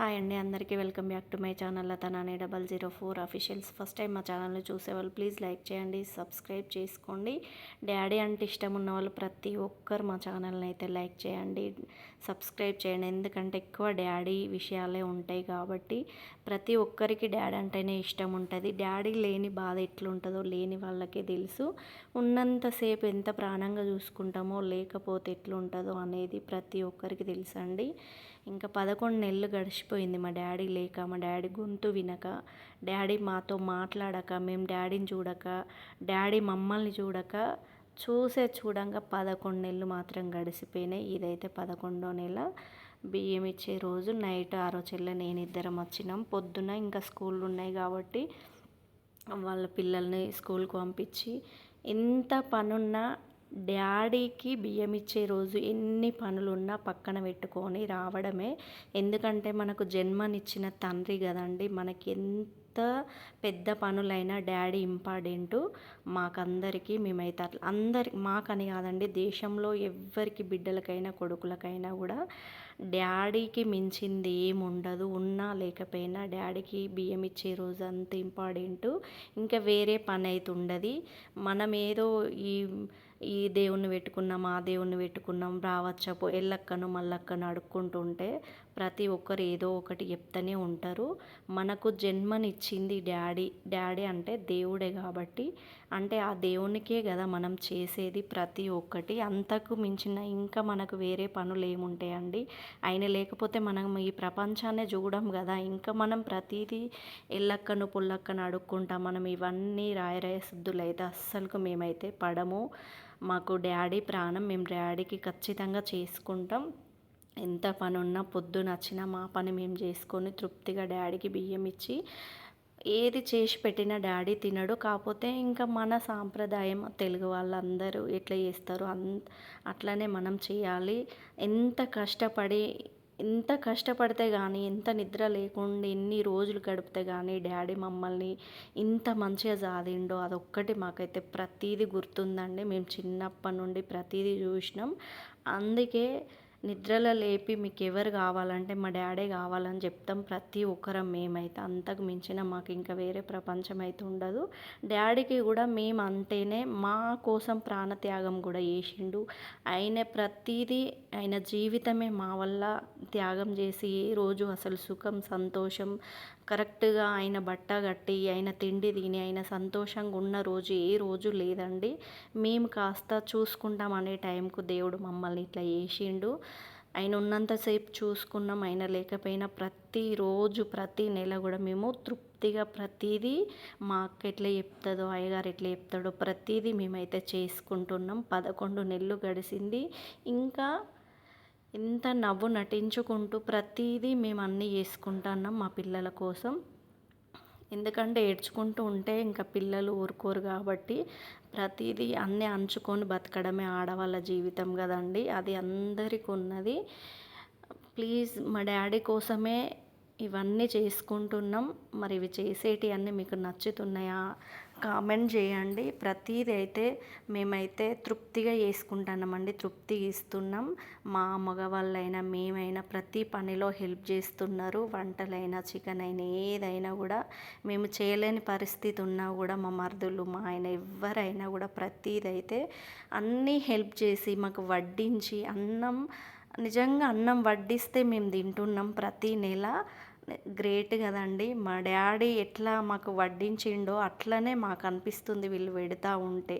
Hi అండి అందరికీ welcome back to my channel తనానే double zero four officials. First time మా ఛానల్ని చూసేవాళ్ళు ప్లీజ్ లైక్ చేయండి సబ్స్క్రైబ్ చేసుకోండి. డాడీ అంటే ఇష్టం ఉన్న వాళ్ళు ప్రతి ఒక్కరు మా ఛానల్ని అయితే లైక్ చేయండి సబ్స్క్రైబ్ చేయండి. ఎందుకంటే ఎక్కువ డాడీ విషయాలే ఉంటాయి కాబట్టి ప్రతి ఒక్కరికి డాడీ అంటేనే ఇష్టం ఉంటుంది. డాడీ లేని బాధ ఎట్లుంటుందో లేని వాళ్ళకే తెలుసు. ఉన్నంతసేపు ఎంత ప్రాణంగా చూసుకుంటామో లేకపోతే ఎట్లుంటుందో అనేది ప్రతి ఒక్కరికి తెలుసండి. ఇంకా పదకొండు నెలలు గడిచిపోయింది మా డాడీ లేక మా డాడీ గొంతు వినక డాడీ మాతో మాట్లాడక మేము డాడీని చూడక డాడీ మమ్మల్ని చూడక చూసే చూడంగా పదకొండు నెలలు మాత్రం గడిచిపోయినాయి ఇదైతే పదకొండో నెల. బియ్యం ఇచ్చే రోజు నైట్ ఆరో చెల్లె నేను ఇద్దరం వచ్చినాం. పొద్దున ఇంకా స్కూళ్ళు ఉన్నాయి కాబట్టి వాళ్ళ పిల్లల్ని స్కూల్కి పంపించి ఎంత పనున్నా డాడీకి బియ్యం ఇచ్చే రోజు ఎన్ని పనులున్నా పక్కన పెట్టుకొని రావడమే. ఎందుకంటే మనకు జన్మనిచ్చిన తండ్రి కదండి. మనకి ఎంత పెద్ద పనులైనా డాడీ ఇంపార్టెంటు మాకందరికీ మేమైతే అట్లా అందరి మాకని కాదండి దేశంలో ఎవ్వరికి బిడ్డలకైనా కొడుకులకైనా కూడా డాడీకి మించింది ఏముండదు. ఉన్నా లేకపోయినా డాడీకి బియ్యం ఇచ్చే రోజు అంత ఇంపార్టెంటు. ఇంకా వేరే పని అయితే ఉండదు. మనం ఏదో ఈ ఈ దేవుణ్ణి పెట్టుకున్నాం ఆ దేవుణ్ణి పెట్టుకున్నాం రావచ్చపు పో ఎల్లక్కను మల్లక్కను అడుక్కుంటుంటే ప్రతి ఒక్కరు ఏదో ఒకటి చెప్తూనే ఉంటారు. మనకు జన్మనిచ్చింది డాడీ డాడీ అంటే దేవుడే కాబట్టి అంటే ఆ దేవునికే కదా మనం చేసేది ప్రతి ఒక్కటి. అంతకు మించిన ఇంకా మనకు వేరే పనులు ఏముంటాయండి? ఆయన లేకపోతే మనం ఈ ప్రపంచాన్ని చూడం కదా. ఇంకా మనం ప్రతిదీ ఎల్లక్కను పుల్లక్కను అడుక్కుంటాం. మనం ఇవన్నీ రాయరాయ శుద్ధులు అయితే అస్సలకు మేమైతే పడము. మాకు డాడీ ప్రాణం మేము డాడీకి ఖచ్చితంగా చేసుకుంటాం. ఎంత పని ఉన్నా పొద్దున వచ్చినా మా పని మేము చేసుకొని తృప్తిగా డాడీకి బియ్యం ఇచ్చి ఏది చేసి పెట్టినా డాడీ తినడు. కాకపోతే ఇంకా మన సాంప్రదాయం తెలుగు వాళ్ళందరూ ఎట్లా చేస్తారు అన్ అట్లనే మనం చేయాలి. ఎంత కష్టపడి ఎంత కష్టపడితే కానీ ఎంత నిద్ర లేకుండా ఎన్ని రోజులు గడిపితే కానీ డాడీ మమ్మల్ని ఇంత మంచిగా సాధిండో అదొక్కటి మాకైతే ప్రతీది గుర్తుందండి. మేము చిన్నప్పటి నుండి ప్రతీది చూసినాం. అందుకే నిద్రలో లేపి మీకు ఎవరు కావాలంటే మా డాడీ కావాలని చెప్తాం ప్రతి ఒక్కరం మేమైతే. అంతకు మించిన మాకు ఇంకా వేరే ప్రపంచం అయితే ఉండదు. డాడీకి కూడా మేము అంటేనే మా కోసం ప్రాణత్యాగం కూడా చేసిండు. ఆయన ప్రతిదీ ఆయన జీవితమే మా వల్ల త్యాగం చేసి ఏ రోజు అసలు సుఖం సంతోషం కరెక్ట్గా ఆయన బట్ట కట్టి ఆయన తిండి తిని ఆయన సంతోషంగా ఉన్న రోజు ఏ రోజు లేదండి. మేము కాస్త చూసుకుంటాం అనే టైంకు దేవుడు మమ్మల్ని ఇట్లా చేసిండు. ఆయన ఉన్నంతసేపు చూసుకున్నాం ఆయన లేకపోయినా ప్రతిరోజు ప్రతి నెల కూడా మేము తృప్తిగా ప్రతిదీ మా అక్క ఎట్లా చెప్తుందో అయ్యగారు ఎట్లా చెప్తాడో ప్రతిదీ మేమైతే చేసుకుంటున్నాం. పదకొండు నెలలు గడిచింది ఇంకా ఇంత నవ్వు నటించుకుంటూ ప్రతిదీ మేము అన్నీ చేసుకుంటున్నాం మా పిల్లల కోసం. ఎందుకంటే ఏడ్చుకుంటూ ఉంటే ఇంకా పిల్లలు ఊరుకోరు కాబట్టి ప్రతిదీ అన్నీ అంచుకొని బతకడమే ఆడవాళ్ళ జీవితం కదండి. అది అందరికీ ఉన్నది ప్లీజ్ మా డాడీ కోసమే ఇవన్నీ చేసుకుంటున్నాం. మరి ఇవి చేసేటి అన్నీ మీకు నచ్చుతున్నాయా? కామెంట్ చేయండి. ప్రతిదీ అయితే మేమైతే తృప్తిగా చేసుకుంటున్నామండి. తృప్తి ఇస్తున్నాం. మా మగవాళ్ళైనా మేమైనా ప్రతి పనిలో హెల్ప్ చేస్తున్నారు. వంటలైనా చికెన్ అయినా ఏదైనా కూడా మేము చేయలేని పరిస్థితి ఉన్నా కూడా మా మరుదులు మా ఆయన ఎవరైనా కూడా ప్రతిదైతే అన్నీ హెల్ప్ చేసి మాకు వడ్డించి అన్నం నిజంగా అన్నం వడ్డిస్తే మేము తింటున్నాం ప్రతి నెల. గ్రేట్ కదండి. మా డాడీ ఎట్లా మాకు వడ్డించిండో అట్లనే మాకు అనిపిస్తుంది వీళ్ళు పెడతా ఉంటే.